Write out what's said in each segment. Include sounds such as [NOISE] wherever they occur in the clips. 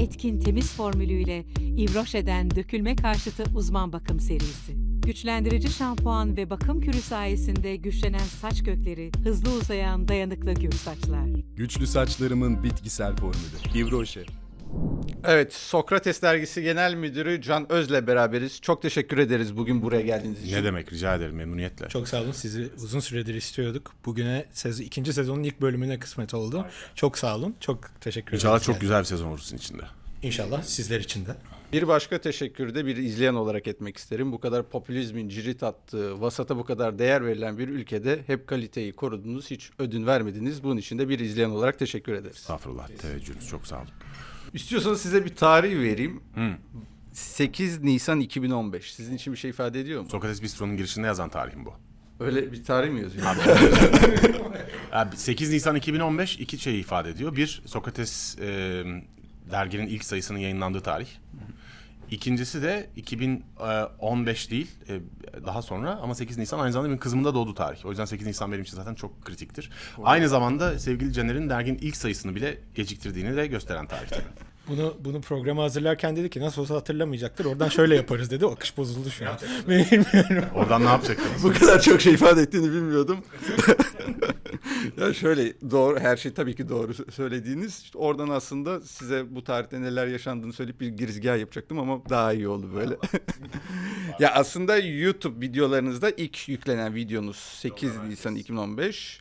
etkin temiz formülüyle Yves Rocher'den dökülme karşıtı uzman bakım serisi. Güçlendirici şampuan ve bakım kürü sayesinde güçlenen saç kökleri, hızlı uzayan dayanıklı gür saçlar. Güçlü saçlarımın bitkisel formülü. Rocher. Evet, Sokrates Dergisi Genel Müdürü Can Öz'le beraberiz. Çok teşekkür ederiz bugün buraya geldiğiniz için. Ne demek rica ederim memnuniyetle. Çok sağ olun. Sizi uzun süredir istiyorduk. Bugüne sez ikinci sezonun ilk bölümüne kısmet oldu. Çok sağ olun. Çok teşekkür ederiz. İnşallah çok yani. güzel bir sezon olursun içinde. İnşallah sizler için de. Bir başka teşekkürü de bir izleyen olarak etmek isterim. Bu kadar popülizmin cirit attığı, vasata bu kadar değer verilen bir ülkede hep kaliteyi korudunuz, hiç ödün vermediniz. Bunun için de bir izleyen olarak teşekkür ederiz. Estağfurullah teveccühünüz çok sağ olun. İstiyorsanız size bir tarih vereyim. Hı. 8 Nisan 2015. Sizin için bir şey ifade ediyor mu? Sokrates Bistro'nun girişinde yazan tarihim bu. Öyle bir tarih mi yazıyor? Abi [LAUGHS] 8 Nisan 2015 iki şey ifade ediyor. Bir, Sokrates e, derginin ilk sayısının yayınlandığı tarih. İkincisi de 2015 değil, e, daha sonra ama 8 Nisan aynı zamanda benim kızımın da doğduğu tarih. O yüzden 8 Nisan benim için zaten çok kritiktir. Aynı zamanda sevgili Caner'in derginin ilk sayısını bile geciktirdiğini de gösteren tarih tabii. Bunu bunu programa hazırlarken dedi ki nasıl olsa hatırlamayacaktır. Oradan şöyle yaparız dedi. O akış bozuldu şu an. Bilmiyorum. Oradan ne yapacaktınız? bu kadar çok şey ifade ettiğini bilmiyordum. [LAUGHS] ya şöyle doğru her şey tabii ki doğru sö- söylediğiniz. İşte oradan aslında size bu tarihte neler yaşandığını söyleyip bir girizgah yapacaktım ama daha iyi oldu böyle. [LAUGHS] ya aslında YouTube videolarınızda ilk yüklenen videonuz 8 Nisan 2015.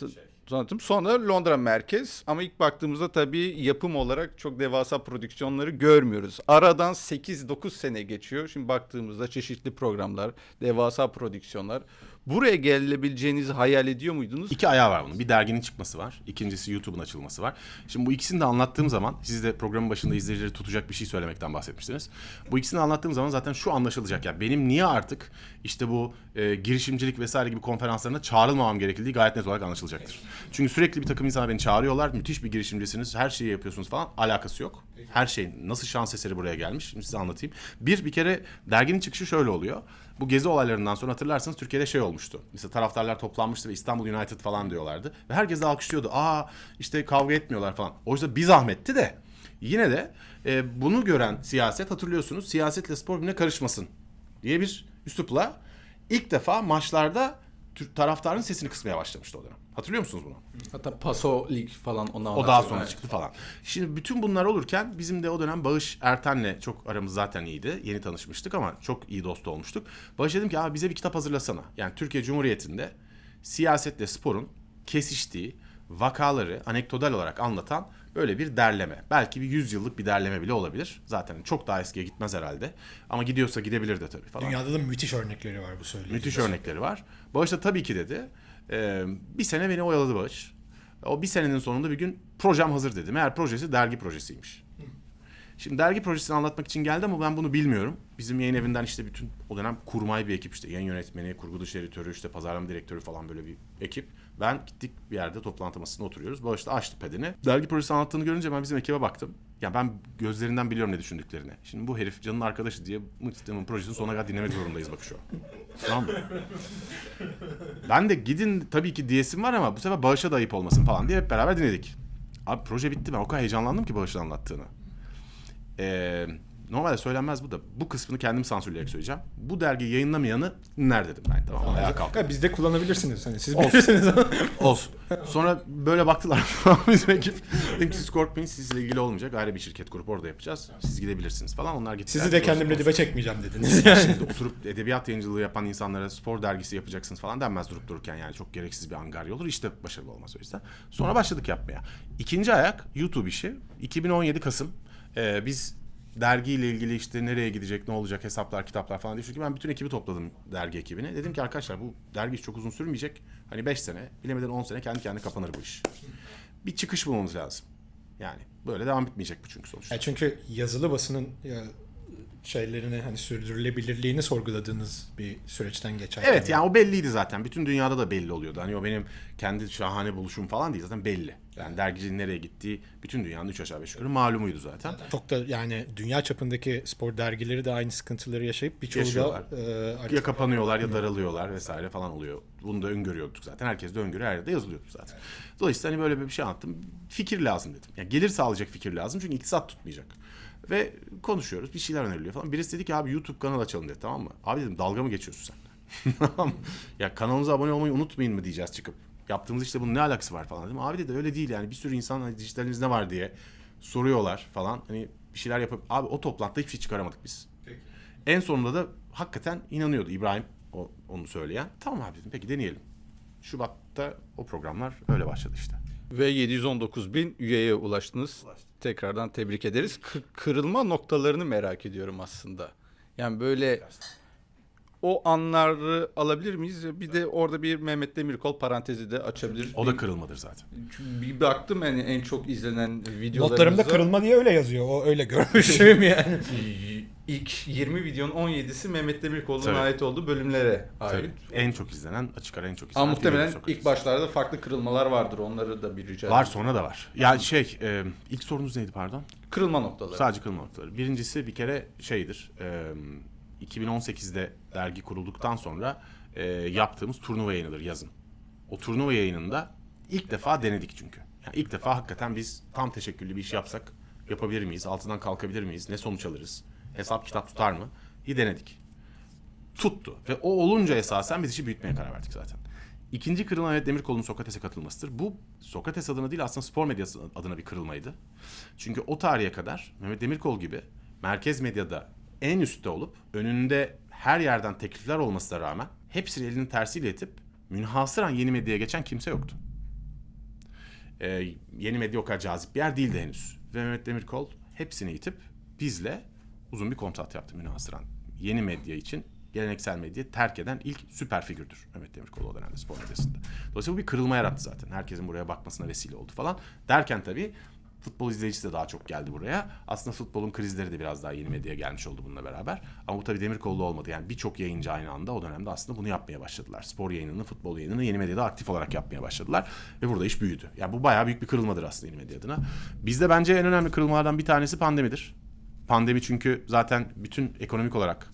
T- Tanıtım. Sonra Londra merkez ama ilk baktığımızda tabii yapım olarak çok devasa prodüksiyonları görmüyoruz. Aradan 8-9 sene geçiyor. Şimdi baktığımızda çeşitli programlar, devasa prodüksiyonlar. Buraya gelebileceğinizi hayal ediyor muydunuz? İki ayağı var bunun. Bir derginin çıkması var. İkincisi YouTube'un açılması var. Şimdi bu ikisini de anlattığım zaman siz de programın başında izleyicileri tutacak bir şey söylemekten bahsetmiştiniz. Bu ikisini anlattığım zaman zaten şu anlaşılacak. Yani benim niye artık işte bu e, girişimcilik vesaire gibi konferanslarına çağrılmamam gerekildiği gayet net olarak anlaşılacaktır. Çünkü sürekli bir takım insanlar beni çağırıyorlar. Müthiş bir girişimcisiniz. Her şeyi yapıyorsunuz falan. Alakası yok. Her şey nasıl şans eseri buraya gelmiş. Şimdi size anlatayım. Bir, bir kere derginin çıkışı şöyle oluyor. Bu gezi olaylarından sonra hatırlarsanız Türkiye'de şey olmuştu. Mesela taraftarlar toplanmıştı ve İstanbul United falan diyorlardı. Ve herkes alkışlıyordu. Aa işte kavga etmiyorlar falan. Oysa bir zahmetti de yine de e, bunu gören siyaset hatırlıyorsunuz siyasetle spor birbirine karışmasın diye bir üslupla ilk defa maçlarda taraftarın sesini kısmaya başlamıştı o dönem. Hatırlıyor musunuz bunu? Hatta Paso Lig falan ona O daha sonra çıktı falan. Şimdi bütün bunlar olurken bizim de o dönem Bağış Erten'le çok aramız zaten iyiydi. Yeni tanışmıştık ama çok iyi dost olmuştuk. Bağış dedim ki abi bize bir kitap hazırlasana. Yani Türkiye Cumhuriyeti'nde siyasetle sporun kesiştiği vakaları anekdotal olarak anlatan böyle bir derleme. Belki bir 100 yıllık bir derleme bile olabilir. Zaten çok daha eskiye gitmez herhalde. Ama gidiyorsa gidebilir de tabii falan. Dünyada da müthiş örnekleri var bu söylediğiniz. Müthiş örnekleri var. Bağış da tabii ki dedi. Ee, bir sene beni oyaladı Bağış. O bir senenin sonunda bir gün projem hazır dedi. Meğer projesi dergi projesiymiş. Şimdi dergi projesini anlatmak için geldi ama ben bunu bilmiyorum. Bizim yayın evinden işte bütün o dönem kurmay bir ekip işte yayın yönetmeni, kurgu dışı editörü, işte pazarlama direktörü falan böyle bir ekip. Ben gittik bir yerde toplantı masasında oturuyoruz. Bağış da açtı pedini. Dergi projesi anlattığını görünce ben bizim ekibe baktım. Ya ben gözlerinden biliyorum ne düşündüklerini. Şimdi bu herif canın arkadaşı diye Mıçtı'nın projesini sonuna kadar dinlemek zorundayız bak şu. Tamam mı? Ben de gidin tabii ki diyesim var ama bu sefer bağışa da ayıp olmasın falan diye hep beraber dinledik. Abi proje bitti ben o kadar heyecanlandım ki bağışın anlattığını. Ee, normalde söylenmez bu da. Bu kısmını kendim sansürleyerek söyleyeceğim. Bu dergiyi yayınlamayanı dinler dedim ben. Tamam ayağa kalktım. Ya biz de kullanabilirsiniz. Hani siz bilirsiniz ama. [LAUGHS] Olsun. Sonra böyle baktılar [LAUGHS] bizim ekip. Dedim ki siz korkmayın sizle ilgili olmayacak. Ayrı bir şirket kurup orada yapacağız. Siz gidebilirsiniz falan. Onlar gittiler. Sizi de kendimle dibe çekmeyeceğim dediniz. Yani. Şimdi [LAUGHS] oturup edebiyat yayıncılığı yapan insanlara spor dergisi yapacaksınız falan denmez durup dururken yani çok gereksiz bir angarya olur. İşte başarılı olmaz o yüzden. Sonra başladık yapmaya. İkinci ayak YouTube işi. 2017 Kasım. Ee, biz dergiyle ilgili işte nereye gidecek, ne olacak, hesaplar, kitaplar falan diye. Çünkü ben bütün ekibi topladım dergi ekibine. Dedim ki arkadaşlar bu dergi çok uzun sürmeyecek. Hani 5 sene, bilemeden 10 sene kendi kendine kapanır bu iş. Bir çıkış bulmamız lazım. Yani böyle devam etmeyecek bu çünkü sonuçta. Ya çünkü yazılı basının şeylerini hani sürdürülebilirliğini sorguladığınız bir süreçten geçerken. Evet yani o belliydi zaten. Bütün dünyada da belli oluyordu. Hani o benim kendi şahane buluşum falan değil zaten belli. Yani dergicinin nereye gittiği bütün dünyanın üç aşağı beş yukarı malumuydu zaten. Çok da yani dünya çapındaki spor dergileri de aynı sıkıntıları yaşayıp birçoğu da e, artık Ya kapanıyorlar ya daralıyorlar vesaire falan oluyor. Bunu da öngörüyorduk zaten. Herkes de öngörüyor. Her yerde yazılıyordu zaten. Dolayısıyla hani böyle bir şey anlattım. Fikir lazım dedim. Yani gelir sağlayacak fikir lazım. Çünkü iktisat tutmayacak. Ve konuşuyoruz. Bir şeyler öneriliyor falan. Birisi dedi ki abi YouTube kanal açalım dedi tamam mı? Abi dedim dalga mı geçiyorsun sen? [LAUGHS] Ya kanalımıza abone olmayı unutmayın mı diyeceğiz çıkıp. Yaptığımız işte bunun ne alakası var falan dedim. Abi dedi öyle değil yani bir sürü insan hani dijitaliniz ne var diye soruyorlar falan. Hani bir şeyler yapıp abi o toplantıda hiçbir şey çıkaramadık biz. En sonunda da hakikaten inanıyordu İbrahim o, onu söyleyen. Tamam abi dedim peki deneyelim. Şubat'ta o programlar öyle başladı işte. Ve 719 bin üyeye ulaştınız. Tekrardan tebrik ederiz. Kı- kırılma noktalarını merak ediyorum aslında. Yani böyle o anları alabilir miyiz? Bir de orada bir Mehmet Demirkol parantezi de açabiliriz. O da kırılmadır zaten. Bir baktım yani en çok izlenen videolarımızda. Notlarımda kırılma diye öyle yazıyor. O öyle görmüşüm [LAUGHS] yani. İlk 20 videonun 17'si Mehmet Demirkol'un Tabii. ait olduğu bölümlere ait. En çok izlenen, açık ara en çok izlenen. Ama muhtemelen ilk başlarda farklı kırılmalar vardır. Onları da bir rica Var sonra da var. Ya şey e, ilk sorunuz neydi pardon? Kırılma noktaları. Sadece kırılma noktaları. Birincisi bir kere şeydir. E, 2018'de dergi kurulduktan sonra e, yaptığımız turnuva yayınıdır yazın. O turnuva yayınında ilk defa denedik çünkü. Yani ilk defa hakikaten biz tam teşekküllü bir iş yapsak yapabilir miyiz? Altından kalkabilir miyiz? Ne sonuç alırız? Hesap kitap tutar mı? İyi denedik. Tuttu. Ve o olunca esasen biz işi büyütmeye karar verdik zaten. İkinci kırılma Mehmet Demirkol'un Sokrates'e katılmasıdır. Bu Sokrates adına değil aslında spor medyası adına bir kırılmaydı. Çünkü o tarihe kadar Mehmet Demirkol gibi merkez medyada en üstte olup önünde her yerden teklifler olmasına rağmen hepsini elinin tersiyle itip münhasıran yeni medyaya geçen kimse yoktu. Ee, yeni medya o kadar cazip bir yer değildi henüz. Ve Mehmet Demirkol hepsini itip bizle uzun bir kontrat yaptı münhasıran. Yeni medya için geleneksel medyayı terk eden ilk süper figürdür Mehmet Demirkol o dönemde spor medyasında. Dolayısıyla bu bir kırılma yarattı zaten. Herkesin buraya bakmasına vesile oldu falan. Derken tabii futbol izleyicisi de daha çok geldi buraya. Aslında futbolun krizleri de biraz daha yeni medyaya gelmiş oldu bununla beraber. Ama bu tabii Demirkol'da olmadı. Yani birçok yayıncı aynı anda o dönemde aslında bunu yapmaya başladılar. Spor yayınını, futbol yayınını yeni medyada aktif olarak yapmaya başladılar. Ve burada iş büyüdü. Yani bu bayağı büyük bir kırılmadır aslında yeni medya adına. Bizde bence en önemli kırılmalardan bir tanesi pandemidir. Pandemi çünkü zaten bütün ekonomik olarak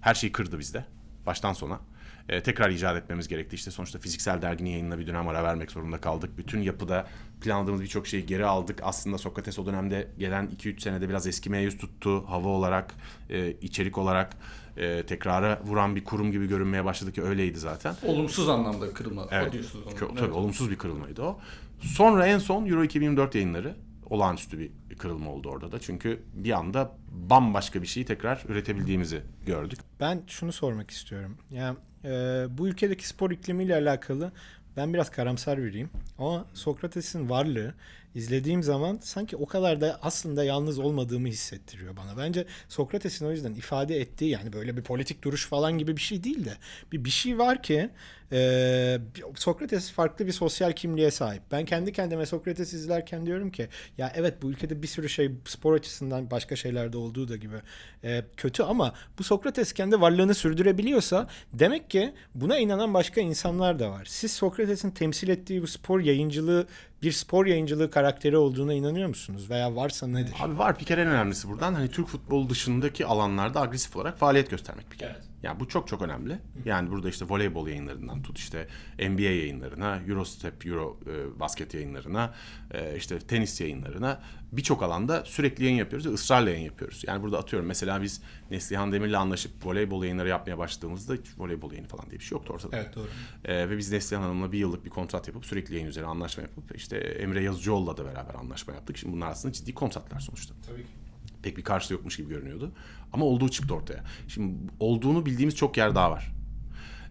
her şeyi kırdı bizde. Baştan sona. Ee, tekrar icat etmemiz gerekti. İşte sonuçta fiziksel derginin yayınına bir dönem ara vermek zorunda kaldık. Bütün yapıda planladığımız birçok şeyi geri aldık. Aslında Sokrates o dönemde gelen 2-3 senede biraz eskimeye yüz tuttu. Hava olarak, e, içerik olarak e, tekrara vuran bir kurum gibi görünmeye başladı ki öyleydi zaten. Olumsuz anlamda kırılma. Evet. Diyorsunuz onu. Kö- Evet. Tabii olumsuz bir kırılmaydı o. Sonra en son Euro 2024 yayınları olağanüstü bir kırılma oldu orada da. Çünkü bir anda bambaşka bir şeyi tekrar üretebildiğimizi gördük. Ben şunu sormak istiyorum. Ya e, bu ülkedeki spor iklimiyle alakalı ben biraz karamsar biriyim. Ama Sokrates'in varlığı izlediğim zaman sanki o kadar da aslında yalnız olmadığımı hissettiriyor bana. Bence Sokrates'in o yüzden ifade ettiği yani böyle bir politik duruş falan gibi bir şey değil de bir bir şey var ki e, Sokrates farklı bir sosyal kimliğe sahip. Ben kendi kendime Sokrates izlerken diyorum ki ya evet bu ülkede bir sürü şey spor açısından başka şeylerde olduğu da gibi e, kötü ama bu Sokrates kendi varlığını sürdürebiliyorsa demek ki buna inanan başka insanlar da var. Siz Sokrates'in temsil ettiği bu spor yayıncılığı bir spor yayıncılığı karakteri olduğuna inanıyor musunuz? Veya varsa nedir? Abi var bir kere en önemlisi buradan hani Türk futbolu dışındaki alanlarda agresif olarak faaliyet göstermek bir kere. Yani bu çok çok önemli. Yani burada işte voleybol yayınlarından tut işte NBA yayınlarına, Eurostep, Euro e, basket yayınlarına, e, işte tenis yayınlarına birçok alanda sürekli yayın yapıyoruz ve ısrarla yayın yapıyoruz. Yani burada atıyorum mesela biz Neslihan Demir'le anlaşıp voleybol yayınları yapmaya başladığımızda hiç voleybol yayını falan diye bir şey yoktu ortada. Evet doğru. Ee, ve biz Neslihan Hanım'la bir yıllık bir kontrat yapıp sürekli yayın üzerine anlaşma yapıp işte Emre Yazıcıoğlu'la da beraber anlaşma yaptık. Şimdi bunlar aslında ciddi kontratlar sonuçta. Tabii ki. Pek bir karşılığı yokmuş gibi görünüyordu. Ama olduğu çıktı ortaya. Şimdi olduğunu bildiğimiz çok yer daha var.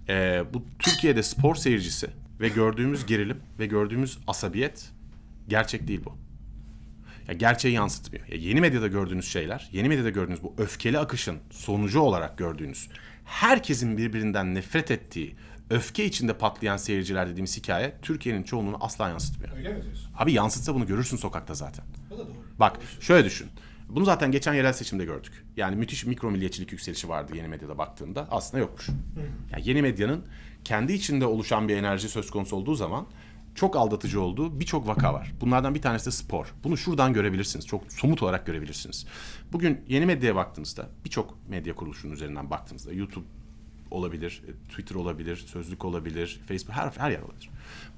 Ee, bu Türkiye'de spor seyircisi ve gördüğümüz gerilim ve gördüğümüz asabiyet gerçek değil bu. Ya gerçeği yansıtmıyor. Ya yeni medyada gördüğünüz şeyler, yeni medyada gördüğünüz bu öfkeli akışın sonucu olarak gördüğünüz herkesin birbirinden nefret ettiği, öfke içinde patlayan seyirciler dediğimiz hikaye Türkiye'nin çoğunluğunu asla yansıtmıyor. Öyle mi diyorsun? Abi yansıtsa bunu görürsün sokakta zaten. O da doğru. Bak şöyle düşün. Bunu zaten geçen yerel seçimde gördük. Yani müthiş mikro milliyetçilik yükselişi vardı yeni medyada baktığında. Aslında yokmuş. Yani yeni medyanın kendi içinde oluşan bir enerji söz konusu olduğu zaman çok aldatıcı olduğu birçok vaka var. Bunlardan bir tanesi de spor. Bunu şuradan görebilirsiniz. Çok somut olarak görebilirsiniz. Bugün yeni medyaya baktığınızda birçok medya kuruluşunun üzerinden baktığınızda YouTube olabilir, e, Twitter olabilir, Sözlük olabilir, Facebook her her yer olabilir.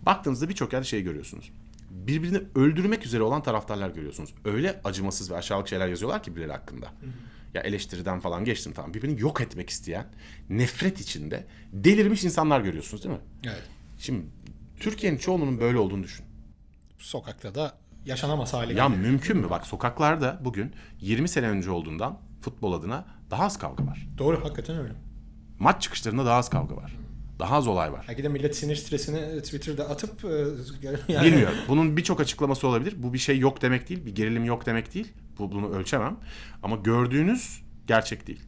Baktığınızda birçok yerde şey görüyorsunuz. Birbirini öldürmek üzere olan taraftarlar görüyorsunuz. Öyle acımasız ve aşağılık şeyler yazıyorlar ki birileri hakkında. Ya eleştiriden falan geçtim tamam. Birbirini yok etmek isteyen, nefret içinde delirmiş insanlar görüyorsunuz değil mi? Evet. Şimdi Türkiye'nin çoğunluğunun böyle olduğunu düşün. Sokakta da yaşanamaz hale Ya geldi. mümkün mü? Bak sokaklarda bugün 20 sene önce olduğundan futbol adına daha az kavga var. Doğru hakikaten öyle. Maç çıkışlarında daha az kavga var. Daha az olay var. Belki de millet sinir stresini Twitter'da atıp e, [LAUGHS] yani Bilmiyorum. Bunun birçok açıklaması olabilir. Bu bir şey yok demek değil. Bir gerilim yok demek değil. Bu, bunu ölçemem. Ama gördüğünüz gerçek değil.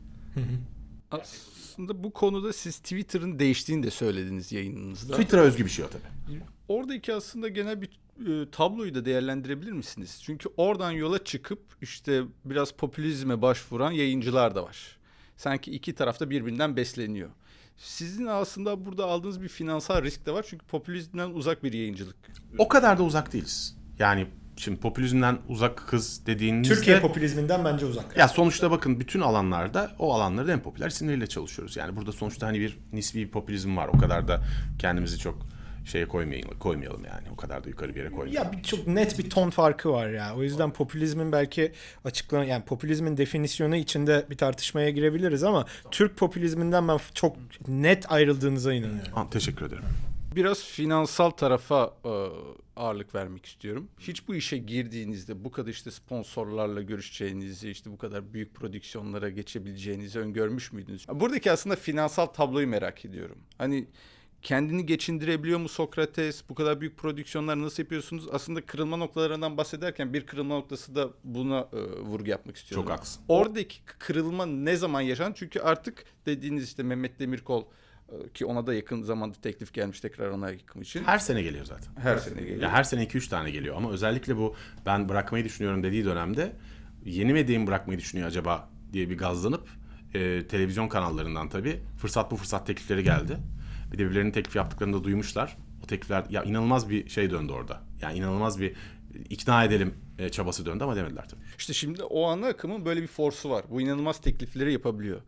Aslında bu konuda siz Twitter'ın değiştiğini de söylediniz yayınınızda. Twitter'a özgü bir şey o tabii. Oradaki aslında genel bir e, tabloyu da değerlendirebilir misiniz? Çünkü oradan yola çıkıp işte biraz popülizme başvuran yayıncılar da var. Sanki iki tarafta birbirinden besleniyor. Sizin aslında burada aldığınız bir finansal risk de var. Çünkü popülizmden uzak bir yayıncılık. O kadar da uzak değiliz. Yani şimdi popülizmden uzak kız dediğinizde... Türkiye popülizminden bence uzak. Ya sonuçta bakın bütün alanlarda o alanların en popüler isimleriyle çalışıyoruz. Yani burada sonuçta hani bir nispi bir popülizm var. O kadar da kendimizi çok şeye koymayalım, koymayalım yani. O kadar da yukarı bir yere koymayalım. Ya bir çok net bir ton farkı var ya. O yüzden popülizmin belki açıklama yani popülizmin definisyonu içinde bir tartışmaya girebiliriz ama Türk popülizminden ben çok net ayrıldığınıza inanıyorum. Ha, teşekkür ederim. Biraz finansal tarafa e, ağırlık vermek istiyorum. Hiç bu işe girdiğinizde bu kadar işte sponsorlarla görüşeceğinizi, işte bu kadar büyük prodüksiyonlara geçebileceğinizi öngörmüş müydünüz? Buradaki aslında finansal tabloyu merak ediyorum. Hani kendini geçindirebiliyor mu Sokrates? Bu kadar büyük prodüksiyonlar nasıl yapıyorsunuz? Aslında kırılma noktalarından bahsederken bir kırılma noktası da buna e, vurgu yapmak istiyorum. Çok haklısın. Oradaki kırılma ne zaman yaşandı? Çünkü artık dediğiniz işte Mehmet Demirkol e, ki ona da yakın zamanda teklif gelmiş tekrar ona yakın için. Her sene geliyor zaten. Her sene geliyor. Ya her sene 2-3 tane geliyor ama özellikle bu ben bırakmayı düşünüyorum dediği dönemde yeni medyayı bırakmayı düşünüyor acaba diye bir gazlanıp e, televizyon kanallarından tabii fırsat bu fırsat teklifleri geldi. Bir de birbirlerinin teklif yaptıklarını da duymuşlar. O teklifler ya inanılmaz bir şey döndü orada. Yani inanılmaz bir ikna edelim e, çabası döndü ama demediler tabii. İşte şimdi o ana akımın böyle bir forsu var. Bu inanılmaz teklifleri yapabiliyor.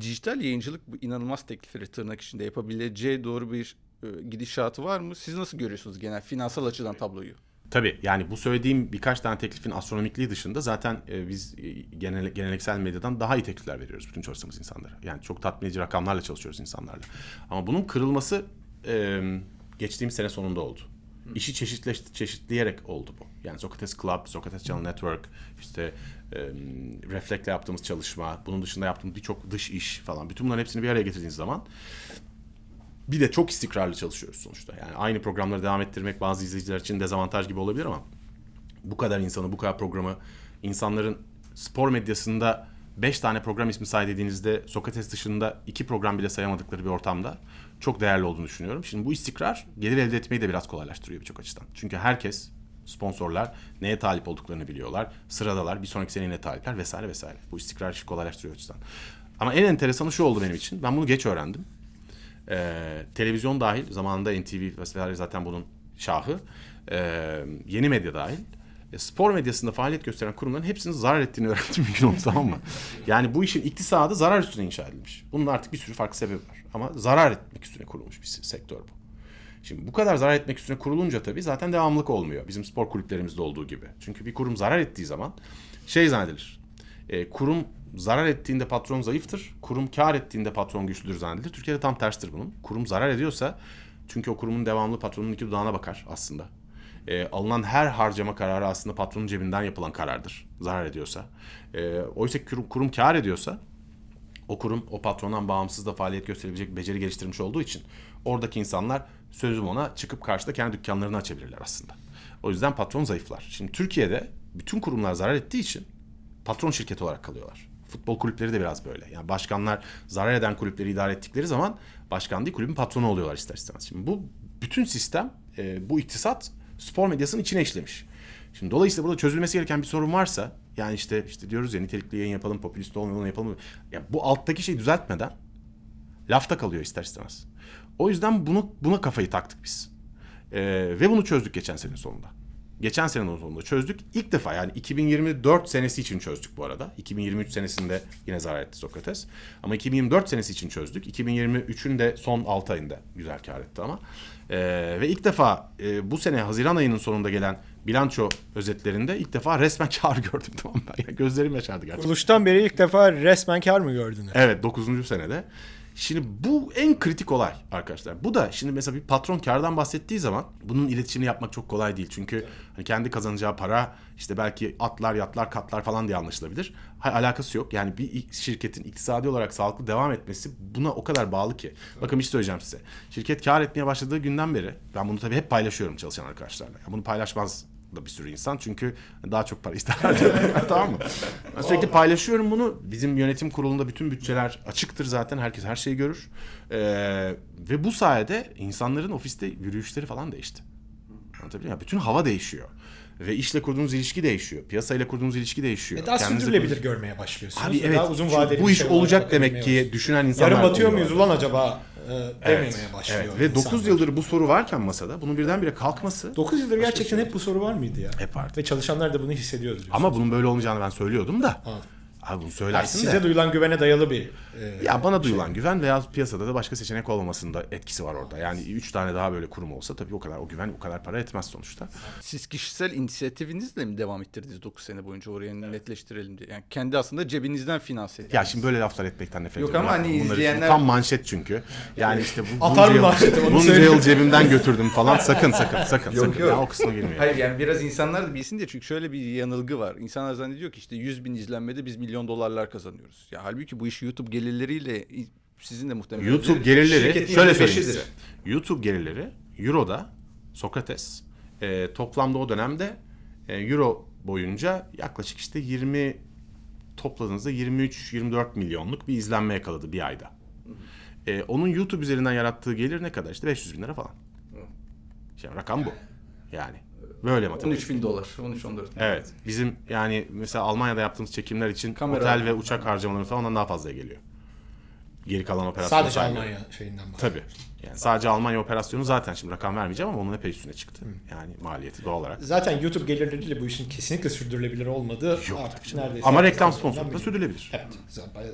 Dijital yayıncılık bu inanılmaz teklifleri tırnak içinde yapabileceği doğru bir e, gidişatı var mı? Siz nasıl görüyorsunuz genel finansal açıdan tabloyu? Tabii yani bu söylediğim birkaç tane teklifin astronomikliği dışında zaten e, biz e, genel, geleneksel medyadan daha iyi teklifler veriyoruz bütün çalıştığımız insanlara. Yani çok tatmin edici rakamlarla çalışıyoruz insanlarla. Ama bunun kırılması e, geçtiğimiz sene sonunda oldu. İşi çeşitleş, çeşitleyerek oldu bu. Yani Sokrates Club, Sokrates Channel Network, işte e, Reflect'le yaptığımız çalışma, bunun dışında yaptığımız birçok dış iş falan. Bütün bunların hepsini bir araya getirdiğiniz zaman bir de çok istikrarlı çalışıyoruz sonuçta. Yani aynı programları devam ettirmek bazı izleyiciler için dezavantaj gibi olabilir ama bu kadar insanı, bu kadar programı insanların spor medyasında 5 tane program ismi say dediğinizde Sokrates dışında 2 program bile sayamadıkları bir ortamda çok değerli olduğunu düşünüyorum. Şimdi bu istikrar gelir elde etmeyi de biraz kolaylaştırıyor birçok açıdan. Çünkü herkes sponsorlar neye talip olduklarını biliyorlar. Sıradalar, bir sonraki seneye ne talipler vesaire vesaire. Bu istikrar işi kolaylaştırıyor açıdan. Ama en enteresanı şu oldu benim için. Ben bunu geç öğrendim. Ee, televizyon dahil, zamanında NTV vesaire zaten bunun şahı. Ee, yeni medya dahil. e, spor medyasında faaliyet gösteren kurumların hepsinin zarar ettiğini [LAUGHS] öğrendim bir gün oldu tamam mı? Yani bu işin iktisadı zarar üstüne inşa edilmiş. Bunun artık bir sürü farklı sebebi var. Ama zarar etmek üstüne kurulmuş bir sektör bu. Şimdi bu kadar zarar etmek üstüne kurulunca tabii zaten devamlılık olmuyor. Bizim spor kulüplerimizde olduğu gibi. Çünkü bir kurum zarar ettiği zaman şey zannedilir. E, kurum zarar ettiğinde patron zayıftır. Kurum kar ettiğinde patron güçlüdür zannedilir. Türkiye'de tam terstir bunun. Kurum zarar ediyorsa çünkü o kurumun devamlı patronun iki dudağına bakar aslında. E, alınan her harcama kararı aslında patronun cebinden yapılan karardır. Zarar ediyorsa. E, oysa kurum, kurum kar ediyorsa o kurum o patrondan bağımsız da faaliyet gösterebilecek beceri geliştirmiş olduğu için oradaki insanlar sözüm ona çıkıp karşıda kendi dükkanlarını açabilirler aslında. O yüzden patron zayıflar. Şimdi Türkiye'de bütün kurumlar zarar ettiği için patron şirketi olarak kalıyorlar. Futbol kulüpleri de biraz böyle. Yani başkanlar zarar eden kulüpleri idare ettikleri zaman başkan değil kulübün patronu oluyorlar ister istemez. Şimdi bu bütün sistem, e, bu iktisat spor medyasının içine işlemiş. Şimdi dolayısıyla burada çözülmesi gereken bir sorun varsa yani işte işte diyoruz ya nitelikli yayın yapalım, popülist olmayalım, yapalım. Ya bu alttaki şeyi düzeltmeden lafta kalıyor ister istemez. O yüzden bunu buna kafayı taktık biz. Ee, ve bunu çözdük geçen sene sonunda. Geçen senenin sonunda çözdük. İlk defa yani 2024 senesi için çözdük bu arada. 2023 senesinde yine zarar etti Sokrates. Ama 2024 senesi için çözdük. 2023'ün de son 6 ayında güzel kar etti ama. Ee, ve ilk defa e, bu sene Haziran ayının sonunda gelen bilanço özetlerinde ilk defa resmen [LAUGHS] kar gördüm tamam ben. Ya gözlerim yaşardı gerçekten. Kuruluştan beri ilk defa resmen kar mı gördünüz? Evet 9. senede. Şimdi bu en kritik olay arkadaşlar. Bu da şimdi mesela bir patron kardan bahsettiği zaman bunun iletişimini yapmak çok kolay değil. Çünkü hani kendi kazanacağı para işte belki atlar, yatlar, katlar falan diye anlaşılabilir. Hayır, alakası yok. Yani bir şirketin iktisadi olarak sağlıklı devam etmesi buna o kadar bağlı ki. Bakın bir şey söyleyeceğim size. Şirket kar etmeye başladığı günden beri ben bunu tabii hep paylaşıyorum çalışan arkadaşlarla. Yani bunu paylaşmaz da bir sürü insan çünkü daha çok para isterler [LAUGHS] tamam mı? Ben sürekli paylaşıyorum bunu. Bizim yönetim kurulunda bütün bütçeler açıktır zaten. Herkes her şeyi görür. Ee, ve bu sayede insanların ofiste yürüyüşleri falan değişti. Anlatabiliyor muyum? Bütün hava değişiyor. Ve işle kurduğunuz ilişki değişiyor. Piyasayla kurduğunuz ilişki değişiyor. E daha Kendinize sürdürülebilir kurduğunuz- görmeye başlıyorsunuz. Abi Ve evet Daha uzun vadeli bu bir iş şey olacak demek ki düşünen insanlar Yarın batıyor muyuz ulan acaba e, dememeye Evet, başlıyor. evet. Ve 9 insanlar. yıldır bu soru varken masada bunun birdenbire kalkması 9 yıldır gerçekten şey hep bu soru var mıydı ya? Hep vardı. Ve çalışanlar da bunu hissediyordu diyorsun. ama bunun böyle olmayacağını ben söylüyordum da. Anladım. Abi bunu Yani söylersin size de. duyulan güvene dayalı bir e, Ya bana duyulan güven veya piyasada da başka seçenek olmamasında etkisi var orada. Yani üç tane daha böyle kurum olsa tabii o kadar o güven o kadar para etmez sonuçta. Siz kişisel inisiyatifinizle mi devam ettirdiniz 9 sene boyunca oraya netleştirelim diye? Yani kendi aslında cebinizden finanse ettiniz. Ya şimdi böyle laflar etmekten nefret Yok ediyorum. ama hani izleyenler- Tam manşet çünkü. Yani işte bu Atar bunca yıl, manşeti, bunca yıl cebimden götürdüm falan. Sakın sakın sakın Yok, sakın. yok. Ya o kısma girmeyin. Hayır yani biraz insanlar da bilsin diye çünkü şöyle bir yanılgı var. İnsanlar zannediyor ki işte 100 bin izlenmede biz milyon dolarlar kazanıyoruz. Ya halbuki bu iş YouTube gelirleriyle sizin de muhtemelen YouTube gelirleri şöyle söyleyeyim size. YouTube gelirleri Euro'da Sokrates e, toplamda o dönemde e, Euro boyunca yaklaşık işte 20 topladığınızda 23-24 milyonluk bir izlenme yakaladı bir ayda. E, onun YouTube üzerinden yarattığı gelir ne kadar? İşte 500 bin lira falan. Şimdi rakam bu. Yani böyle matematik. 13 bin dolar. 13-14 bin. Evet. Bizim yani mesela Almanya'da yaptığımız çekimler için Kamera. otel ve uçak harcamaları falan ondan daha fazla geliyor. Geri kalan operasyon sadece saymıyor. Almanya şeyinden bahsediyor. Tabii. Yani sadece Almanya operasyonu zaten şimdi rakam vermeyeceğim ama onun epey üstüne çıktı. Yani maliyeti doğal olarak. Zaten YouTube gelirleriyle bu işin kesinlikle sürdürülebilir olmadığı artık neredeyse. Ama reklam sponsorluğu da sürdürülebilir. Evet.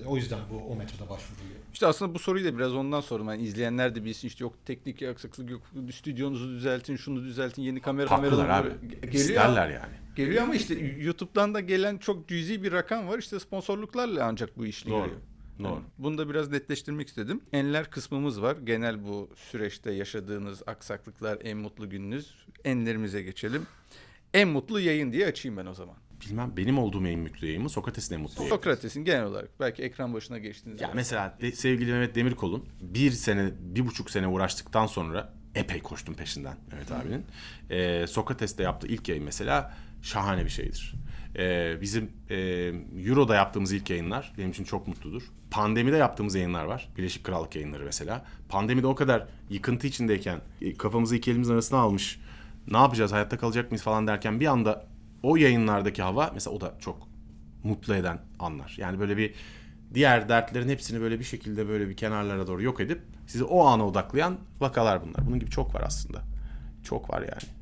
O yüzden bu o metoda başvuruluyor. İşte aslında bu soruyu da biraz ondan sordum. Yani izleyenler de bilsin işte yok teknik aksaklık yok stüdyonuzu düzeltin şunu düzeltin yeni kamera Haklılar kameraları abi. geliyor. İsterler yani. Geliyor ama işte YouTube'dan da gelen çok cüzi bir rakam var. İşte sponsorluklarla ancak bu iş Doğru. Doğru. Yani bunu da biraz netleştirmek istedim. Enler kısmımız var. Genel bu süreçte yaşadığınız aksaklıklar, en mutlu gününüz. Enlerimize geçelim. En mutlu yayın diye açayım ben o zaman. Bilmem benim olduğum en mutlu yayın mı? Sokrates'in en mutlu yayını. Sokrates'in genel olarak belki ekran başına geçtiğiniz Ya mesela de- sevgili Mehmet Demirkol'un bir sene, bir buçuk sene uğraştıktan sonra epey koştum peşinden Mehmet abinin. Ee, Sokrates'te yaptığı ilk yayın mesela şahane bir şeydir. Ee, bizim e, Euro'da yaptığımız ilk yayınlar benim için çok mutludur. Pandemide yaptığımız yayınlar var. Birleşik Krallık yayınları mesela. Pandemide o kadar yıkıntı içindeyken e, kafamızı iki elimizin arasına almış ne yapacağız hayatta kalacak mıyız falan derken bir anda o yayınlardaki hava mesela o da çok mutlu eden anlar. Yani böyle bir diğer dertlerin hepsini böyle bir şekilde böyle bir kenarlara doğru yok edip sizi o ana odaklayan vakalar bunlar. Bunun gibi çok var aslında. Çok var yani.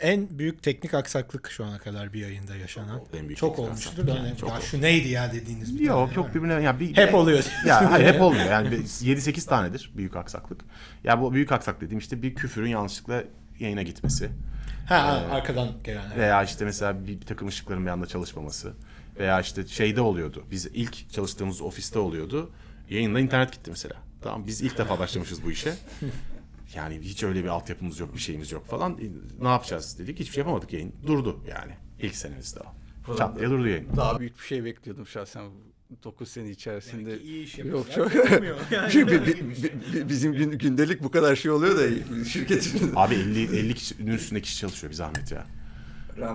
En büyük teknik aksaklık şu ana kadar bir yayında yaşanan. En büyük çok olmuştur. Yani, yani, çok ya oldu. şu neydi ya dediğiniz bir Yok çok birbirine ya bir Hep oluyor. Ya [LAUGHS] hayır hep olmuyor. Yani 7-8 tanedir büyük aksaklık. Ya bu büyük aksak dediğim işte bir küfürün yanlışlıkla yayına gitmesi. Ha, ha, arkadan gelen. evet. Veya işte mesela bir, bir takım ışıkların bir anda çalışmaması. Veya işte şeyde oluyordu. Biz ilk çalıştığımız ofiste oluyordu. Yayında internet gitti mesela. Tamam biz ilk defa başlamışız bu işe. Yani hiç öyle bir altyapımız yok, bir şeyimiz yok falan. E, Ne yapacağız dedik. Hiçbir şey yapamadık yayın. Durdu yani. İlk senemizde o. Çat diye durdu yayın. Daha büyük bir şey bekliyordum şahsen 9 sene içerisinde. Demek ki iyi iş Yok çok. [LAUGHS] Yani Çünkü bi- bi- bi- bizim gün- gündelik bu kadar şey oluyor da şirketin. [LAUGHS] Abi 50 50 kişinin üstünde kişi çalışıyor bir zahmet ya.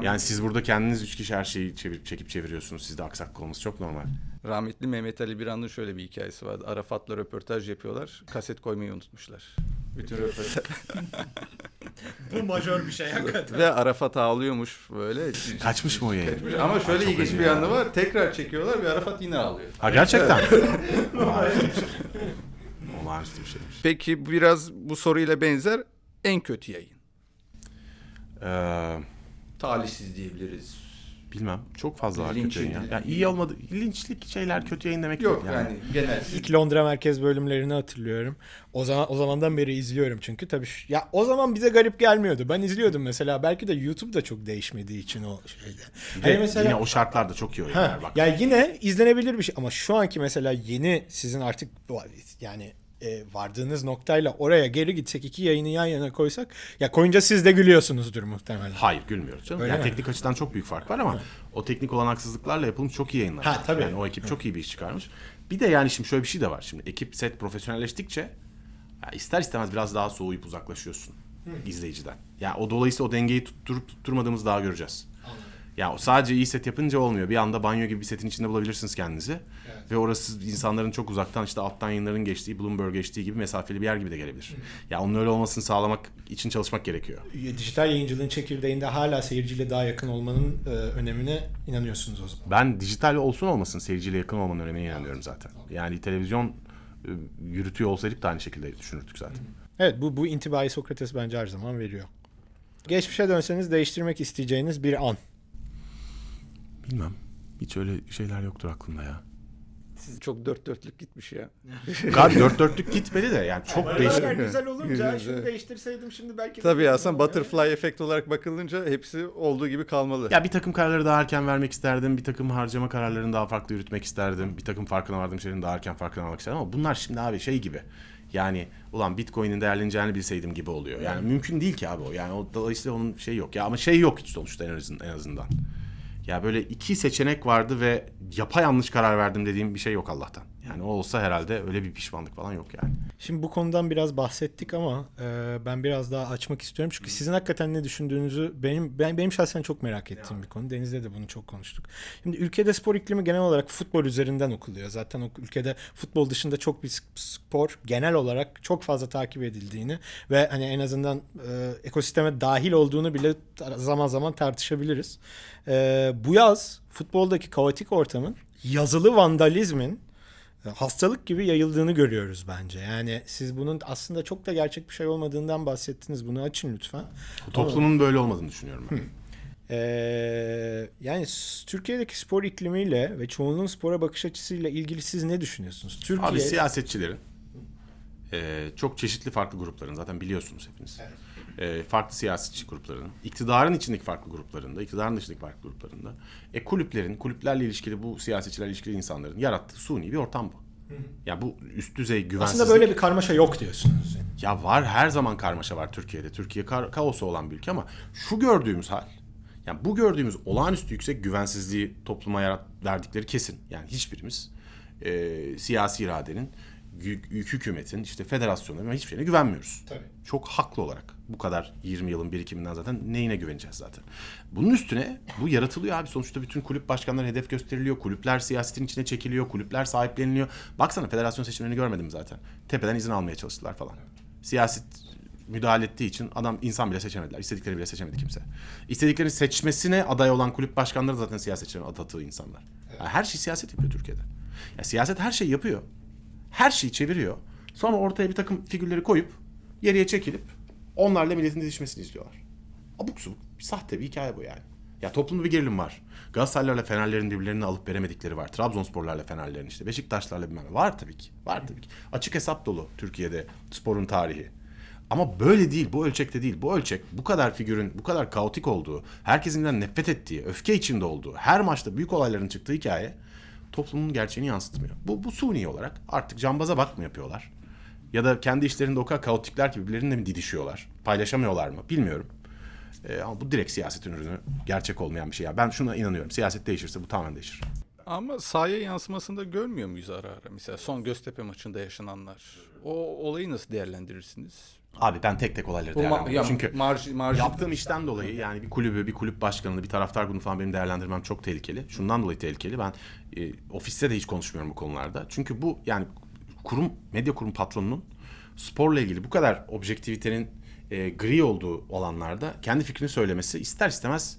Yani siz burada kendiniz üç kişi her şeyi çevir, çekip çeviriyorsunuz. Sizde aksaklık olması çok normal. Rahmetli Mehmet Ali Biran'ın şöyle bir hikayesi vardı. Arafat'la röportaj yapıyorlar. Kaset koymayı unutmuşlar. Bütün röportaj. Bu majör bir şey hakikaten. Ve Arafat ağlıyormuş böyle. Kaçmış mı o yayın? Ama şöyle çok ilginç bir ya. yanı var. Tekrar çekiyorlar ve Arafat yine ağlıyor. Ha gerçekten. Şey. [LAUGHS] Olağanüstü bir şeymiş. Peki biraz bu soruyla benzer en kötü yayın. Ee, talihsiz diyebiliriz. Bilmem. Çok fazla var Linç kötü yayın ya. Yani iyi olmadı. Linçlik şeyler kötü yayın demek Yok değil yani, genel. İlk Londra merkez bölümlerini hatırlıyorum. O zaman o zamandan beri izliyorum çünkü tabii şu- ya o zaman bize garip gelmiyordu. Ben izliyordum mesela. Belki de YouTube da çok değişmediği için o şeyde. Bir Hani de mesela yine o şartlarda çok iyi oyunlar bak. ya yine izlenebilir bir şey ama şu anki mesela yeni sizin artık yani e, vardığınız noktayla oraya geri gitsek iki yayını yan yana koysak ya koyunca siz de gülüyorsunuzdur muhtemelen. Hayır gülmüyoruz canım. Öyle yani mi? teknik açıdan çok büyük fark var ama o teknik olan haksızlıklarla yapılmış çok iyi yayınlar. Ha, tabii. Yani o ekip çok iyi bir iş çıkarmış. Bir de yani şimdi şöyle bir şey de var. Şimdi ekip set profesyonelleştikçe ya ister istemez biraz daha soğuyup uzaklaşıyorsun izleyiciden. Ya o dolayısıyla o dengeyi tutturup tutturmadığımızı daha göreceğiz. Ya sadece iyi set yapınca olmuyor. Bir anda banyo gibi bir setin içinde bulabilirsiniz kendinizi. Ve orası insanların çok uzaktan işte alttan yayınların geçtiği, Bloomberg geçtiği gibi mesafeli bir yer gibi de gelebilir. Ya onun öyle olmasını sağlamak için çalışmak gerekiyor. Dijital yayıncılığın çekirdeğinde hala seyirciyle daha yakın olmanın e, önemine inanıyorsunuz o zaman. Ben dijital olsun olmasın seyirciyle yakın olmanın önemine inanıyorum zaten. Yani televizyon e, yürütüyor olsaydık da aynı şekilde düşünürdük zaten. Evet bu bu intibayı Sokrates bence her zaman veriyor. Geçmişe dönseniz değiştirmek isteyeceğiniz bir an. Bilmem. Hiç öyle şeyler yoktur aklımda ya. Siz çok dört dörtlük gitmiş ya. [LAUGHS] Galiba dört dörtlük gitmedi de yani çok değişik. güzel olunca şunu değiştirseydim şimdi belki Tabii aslında butterfly efekt olarak bakılınca hepsi olduğu gibi kalmalı. Ya bir takım kararları daha erken vermek isterdim. Bir takım harcama kararlarını daha farklı yürütmek isterdim. Bir takım farkına vardığım şeylerin daha erken farkına varmak isterdim. Ama bunlar şimdi abi şey gibi. Yani ulan Bitcoin'in değerleneceğini bilseydim gibi oluyor. Yani mümkün değil ki abi o. Yani o dolayısıyla onun şey yok. Ya ama şey yok hiç sonuçta en azından. En azından. Ya böyle iki seçenek vardı ve yapayalnız karar verdim dediğim bir şey yok Allah'tan. Yani o olsa herhalde öyle bir pişmanlık falan yok yani. Şimdi bu konudan biraz bahsettik ama e, ben biraz daha açmak istiyorum çünkü sizin hakikaten ne düşündüğünüzü benim ben benim şahsen çok merak ettiğim bir konu. Deniz'le de bunu çok konuştuk. Şimdi ülkede spor iklimi genel olarak futbol üzerinden okuluyor. Zaten o ülkede futbol dışında çok bir spor genel olarak çok fazla takip edildiğini ve hani en azından e, ekosisteme dahil olduğunu bile zaman zaman tartışabiliriz. E, bu yaz futboldaki kaotik ortamın yazılı vandalizmin hastalık gibi yayıldığını görüyoruz bence. Yani siz bunun aslında çok da gerçek bir şey olmadığından bahsettiniz. Bunu açın lütfen. Toplumun böyle olmadığını düşünüyorum ben. Ee, yani Türkiye'deki spor iklimiyle ve çoğunluğun spora bakış açısıyla ilgili siz ne düşünüyorsunuz? Türkiye Abi siyasetçilerin e, çok çeşitli farklı grupların zaten biliyorsunuz hepiniz. E, farklı siyasetçi grupların, iktidarın içindeki farklı gruplarında, iktidarın dışındaki farklı gruplarında, e, kulüplerin, kulüplerle ilişkili bu siyasetçilerle ilişkili insanların yarattığı suni bir ortam bu. Ya bu üst düzey güvensizlik. aslında böyle bir karmaşa yok diyorsunuz. Ya var her zaman karmaşa var Türkiye'de. Türkiye kar- kaosu olan bir ülke ama şu gördüğümüz hal yani bu gördüğümüz olağanüstü yüksek güvensizliği topluma yarat verdikleri kesin. Yani hiçbirimiz e, siyasi iradenin, hükümetin, işte federasyonların hiçbir şeyine güvenmiyoruz. Tabii. Çok haklı olarak. Bu kadar 20 yılın birikiminden zaten neyine güveneceğiz zaten. Bunun üstüne bu yaratılıyor abi. Sonuçta bütün kulüp başkanları hedef gösteriliyor. Kulüpler siyasetin içine çekiliyor. Kulüpler sahipleniliyor. Baksana federasyon seçimlerini görmedim zaten. Tepeden izin almaya çalıştılar falan. Siyaset müdahale ettiği için adam insan bile seçemediler. İstedikleri bile seçemedi kimse. İstediklerini seçmesine aday olan kulüp başkanları zaten siyasetçilerin atatığı insanlar. Yani her şey siyaset yapıyor Türkiye'de. Ya siyaset her şeyi yapıyor. Her şeyi çeviriyor. Sonra ortaya bir takım figürleri koyup geriye çekilip onlarla milletin didişmesini istiyorlar. Abuk subuk sahte bir hikaye bu yani. Ya toplumda bir gerilim var. Galatasaraylarla Fenerlerin birbirlerini alıp veremedikleri var. Trabzonsporlarla Fenerlerin işte. Beşiktaşlarla bilmem. Var tabii ki. Var tabii ki. Açık hesap dolu Türkiye'de sporun tarihi. Ama böyle değil, bu ölçekte değil. Bu ölçek bu kadar figürün, bu kadar kaotik olduğu, herkesin birbirinden nefret ettiği, öfke içinde olduğu, her maçta büyük olayların çıktığı hikaye toplumun gerçeğini yansıtmıyor. Bu, bu suni olarak artık cambaza bak mı yapıyorlar? Ya da kendi işlerinde o kadar kaotikler ki birbirleriyle mi didişiyorlar? Paylaşamıyorlar mı? Bilmiyorum. Ee, ama bu direkt siyasetin ürünü. Gerçek olmayan bir şey. ya. Ben şuna inanıyorum. Siyaset değişirse bu tamamen değişir. Ama sahaya yansımasında görmüyor muyuz ara ara? Mesela son Göztepe maçında yaşananlar. O olayı nasıl değerlendirirsiniz? Abi ben tek tek olayları değerlendiriyorum. ya, Çünkü marj, marj, yaptığım işten dolayı yani bir kulübü, bir kulüp başkanını, bir taraftar grubunu falan benim değerlendirmem çok tehlikeli. Şundan dolayı tehlikeli. Ben e, ofiste de hiç konuşmuyorum bu konularda. Çünkü bu yani kurum, medya kurum patronunun sporla ilgili bu kadar objektivitenin e, gri olduğu alanlarda kendi fikrini söylemesi ister istemez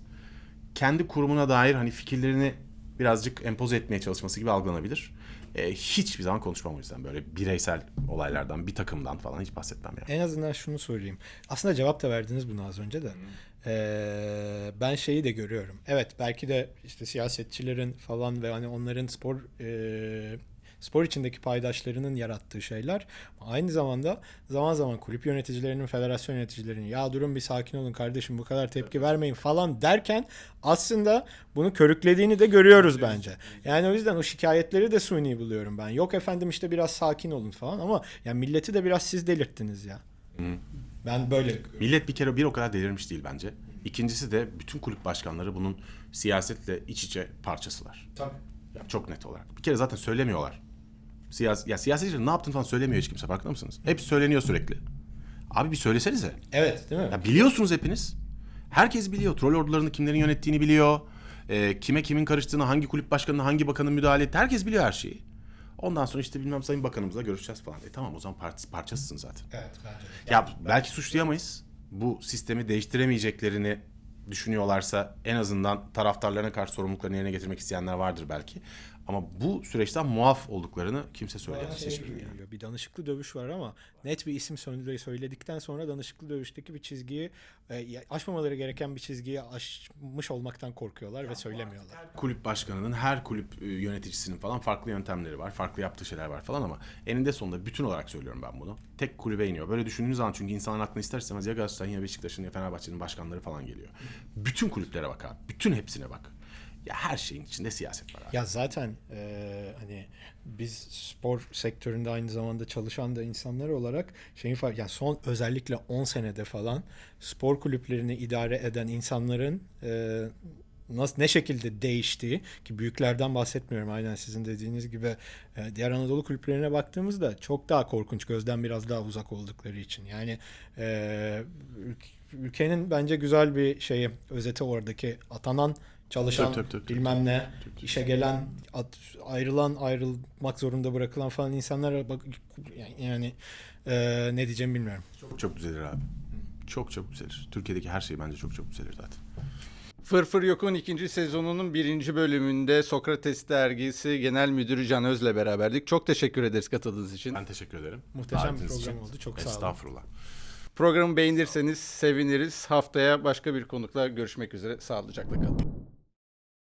kendi kurumuna dair hani fikirlerini birazcık empoze etmeye çalışması gibi algılanabilir. E, hiçbir zaman konuşmam o yüzden böyle bireysel olaylardan, bir takımdan falan hiç bahsetmem yani. En azından şunu sorayım. Aslında cevap da verdiniz buna az önce de. Ee, ben şeyi de görüyorum. Evet belki de işte siyasetçilerin falan ve hani onların spor e, spor içindeki paydaşlarının yarattığı şeyler. Aynı zamanda zaman zaman kulüp yöneticilerinin, federasyon yöneticilerinin ya durun bir sakin olun kardeşim bu kadar tepki vermeyin falan derken aslında bunu körüklediğini de görüyoruz bence. Yani o yüzden o şikayetleri de suni buluyorum ben. Yok efendim işte biraz sakin olun falan ama ya milleti de biraz siz delirttiniz ya. Ben böyle Millet bir kere bir o kadar delirmiş değil bence. İkincisi de bütün kulüp başkanları bunun siyasetle iç içe parçasılar. Tabii. Ya çok net olarak. Bir kere zaten söylemiyorlar. Siyas ya siyasetçiler ne yaptığını falan söylemiyor hiç kimse farkında mısınız? Hep söyleniyor sürekli. Abi bir söylesenize. Evet değil mi? Ya biliyorsunuz hepiniz. Herkes biliyor. Troll ordularını kimlerin yönettiğini biliyor. Ee, kime kimin karıştığını, hangi kulüp başkanına, hangi bakanın müdahale ettiğini. Herkes biliyor her şeyi. Ondan sonra işte bilmem sayın bakanımızla görüşeceğiz falan. E tamam o zaman parti, parçasısın zaten. Evet bence de. Ya belki suçlayamayız. Bu sistemi değiştiremeyeceklerini düşünüyorlarsa en azından taraftarlarına karşı sorumluluklarını yerine getirmek isteyenler vardır belki. Ama bu süreçten muaf olduklarını kimse söyleyemez. şey hiçbiri gibi yani. Bir danışıklı dövüş var ama net bir isim söyle- söyledikten sonra danışıklı dövüşteki bir çizgiyi e, ya- aşmamaları gereken bir çizgiyi aşmış olmaktan korkuyorlar ve söylemiyorlar. kulüp başkanının, her kulüp e, yöneticisinin falan farklı yöntemleri var. Farklı yaptığı şeyler var falan ama eninde sonunda bütün olarak söylüyorum ben bunu. Tek kulübe iniyor. Böyle düşündüğünüz zaman çünkü insanın aklına ister istemez ya Galatasaray'ın ya Beşiktaş'ın ya Fenerbahçe'nin başkanları falan geliyor. Bütün kulüplere bak abi. Bütün hepsine bak. Ya her şeyin içinde siyaset var abi. Ya zaten e, hani biz spor sektöründe aynı zamanda çalışan da insanlar olarak şeyin fark yani son özellikle 10 senede falan spor kulüplerini idare eden insanların e, nasıl ne şekilde değiştiği ki büyüklerden bahsetmiyorum aynen sizin dediğiniz gibi e, diğer Anadolu kulüplerine baktığımızda çok daha korkunç gözden biraz daha uzak oldukları için yani e, ül- ülkenin bence güzel bir şeyi özeti oradaki atanan çalışan Tabii, tabii, tabii, tabii. bilmem ne işe gelen at- ayrılan ayrılmak zorunda bırakılan falan insanlara bak yani e, ne diyeceğimi bilmiyorum. Çok çok düzelir abi. Çok çok düzelir. Türkiye'deki her şey bence çok çok düzelir zaten. Fırfır Yok'un ikinci sezonunun birinci bölümünde Sokrates dergisi genel müdürü Can Öz'le beraberdik. Çok teşekkür ederiz katıldığınız için. Ben teşekkür ederim. Muhteşem bir program için. oldu. Çok sağ olun. Estağfurullah. Programı beğenirseniz seviniriz. Haftaya başka bir konukla görüşmek üzere. Sağlıcakla kalın.